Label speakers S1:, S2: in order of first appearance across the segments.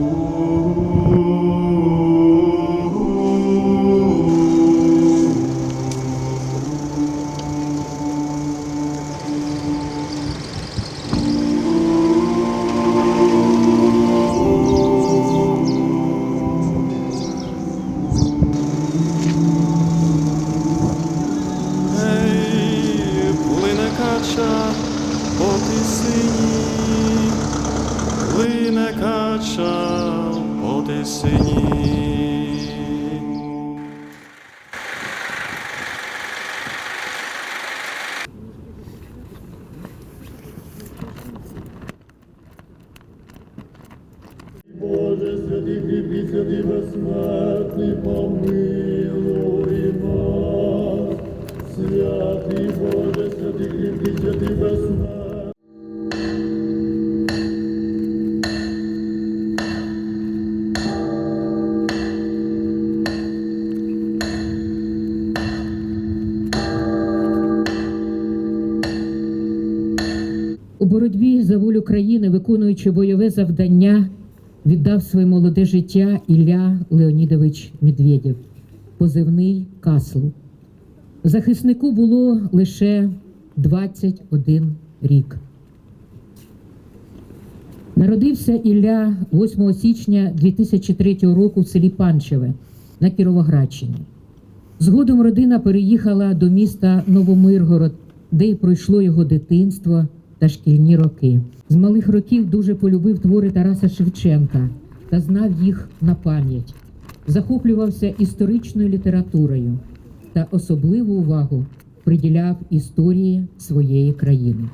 S1: Ooh. Плине кача по тисині.
S2: Боже, святий кріпкий, святий
S3: боротьбі за волю країни, виконуючи бойове завдання, віддав своє молоде життя Ілля Леонідович Медведєв, позивний Каслу. Захиснику було лише 21 рік. Народився Ілля 8 січня 2003 року в селі Панчеве на Кіровоградщині. Згодом родина переїхала до міста Новомиргород, де й пройшло його дитинство та шкільні роки. З малих років дуже полюбив твори Тараса Шевченка та знав їх на пам'ять. Захоплювався історичною літературою та особливу увагу приділяв історії своєї країни.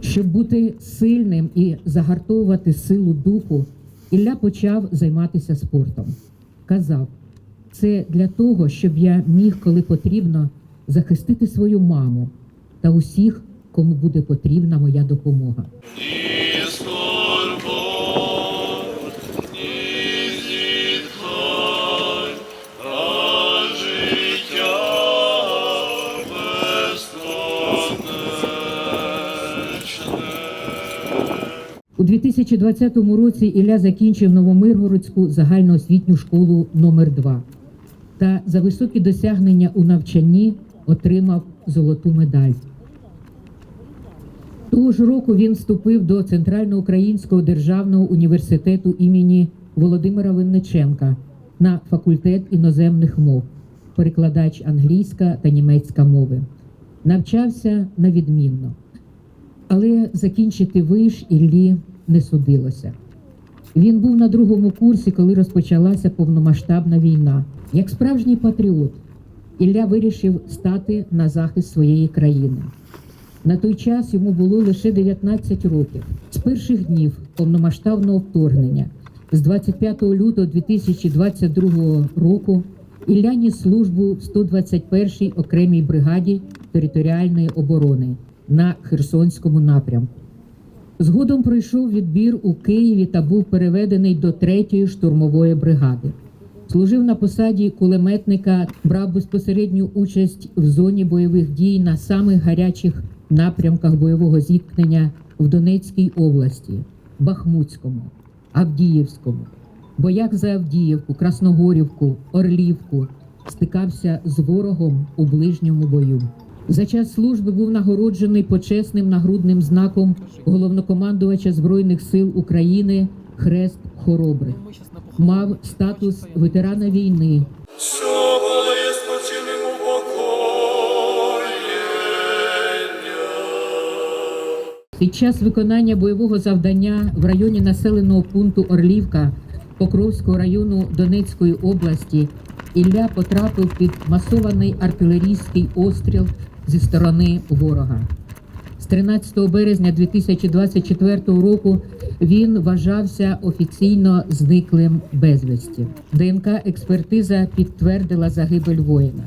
S3: Щоб бути сильним і загартовувати силу духу, Ілля почав займатися спортом. Казав, це для того, щоб я міг, коли потрібно, захистити свою маму та усіх, кому буде потрібна моя допомога. У 2020 році Ілля закінчив Новомиргородську загальноосвітню школу номер 2 та за високі досягнення у навчанні отримав золоту медаль. Того ж року він вступив до Центральноукраїнського державного університету імені Володимира Винниченка на факультет іноземних мов, перекладач англійська та німецька мови. Навчався на відмінно, але закінчити виш Іллі не судилося. Він був на другому курсі, коли розпочалася повномасштабна війна. Як справжній патріот, Ілля вирішив стати на захист своєї країни. На той час йому було лише 19 років. З перших днів повномасштабного вторгнення, з 25 лютого 2022 року, Ілля ніс службу в 121-й окремій бригаді територіальної оборони на Херсонському напрямку. Згодом пройшов відбір у Києві та був переведений до 3-ї штурмової бригади. Служив на посаді кулеметника, брав безпосередню участь в зоні бойових дій на самих гарячих напрямках бойового зіткнення в Донецькій області, Бахмутському, Авдіївському, боях за Авдіївку, Красногорівку, Орлівку, стикався з ворогом у ближньому бою. За час служби був нагороджений почесним нагрудним знаком головнокомандувача Збройних сил України Хрест Хоробрих. Мав статус ветерана війни, Під час виконання бойового завдання в районі населеного пункту Орлівка Покровського району Донецької області Ілля потрапив під масований артилерійський остріл зі сторони ворога. З 13 березня 2024 року він вважався офіційно зниклим безвісті. ДНК експертиза підтвердила загибель воїна.